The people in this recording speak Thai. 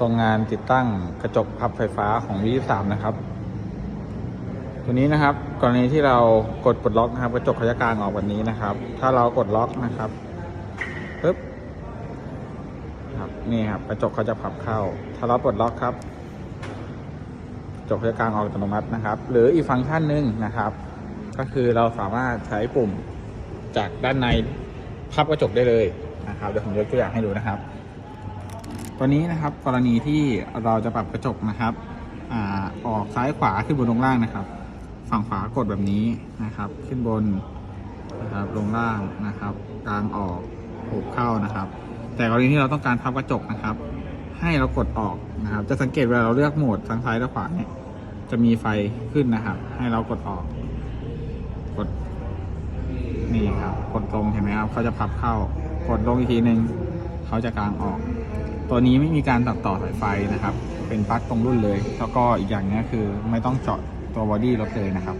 ทรงงานติดตั้งกระจกพับไฟฟ้าของ V23 นะครับ ตัวนี้นะครับ กรณีที่เรากดปลดล็อกนะครับ กระจกขาจะกลางออกแบบนี้นะครับ ถ้าเรากดล็อกนะครับปึ๊บครับนี่ครับกระจกเขาจะพับเข้า ถ้าเราปลดล็อกครับกระจกเขาจะกลางออกอัตโนมัตินะครับ หรืออีกฟังก์ชันหนึ่งนะครับ ก็คือเราสามารถใช้ปุ่มจากด้านในพับกระจกได้เลยนะครับเดี๋ยวผมยกตัวอย่างให้ดูนะครับ ตัวนี้นะครับกรณีที่เราจะปรับกระจกนะครับอออกซ้ายขวาขึ้นบนลงล่างนะครับ ฝั่งขวากดแบบนี้นะครับ ขึ้นบนนะครับลงล่างนะครับ กลางออกหุบเข้านะครับ แต่กรณีที่เราต้องการพับกระจกนะครับ ให้เรากดออกนะครับ จะสังเกตเวลาเราเลือกโหมดทั้งซ้ายและขวาเนี่ยจะมีไฟขึ้นนะครับ ให้เรากดออก กดนี่ครับ กดลงเห็นไหมครับเขาจะพับเข้ากดลงอีกทีหนึ่งเขาจะกลางออก ตัวนี้ไม่มีการตัดต่อสายไฟนะครับ เป็นปลั๊กตรงรุ่นเลย แล้วก็อีกอย่างนึงคือไม่ต้องเจาะตัวบอดี้รถเลยนะครับ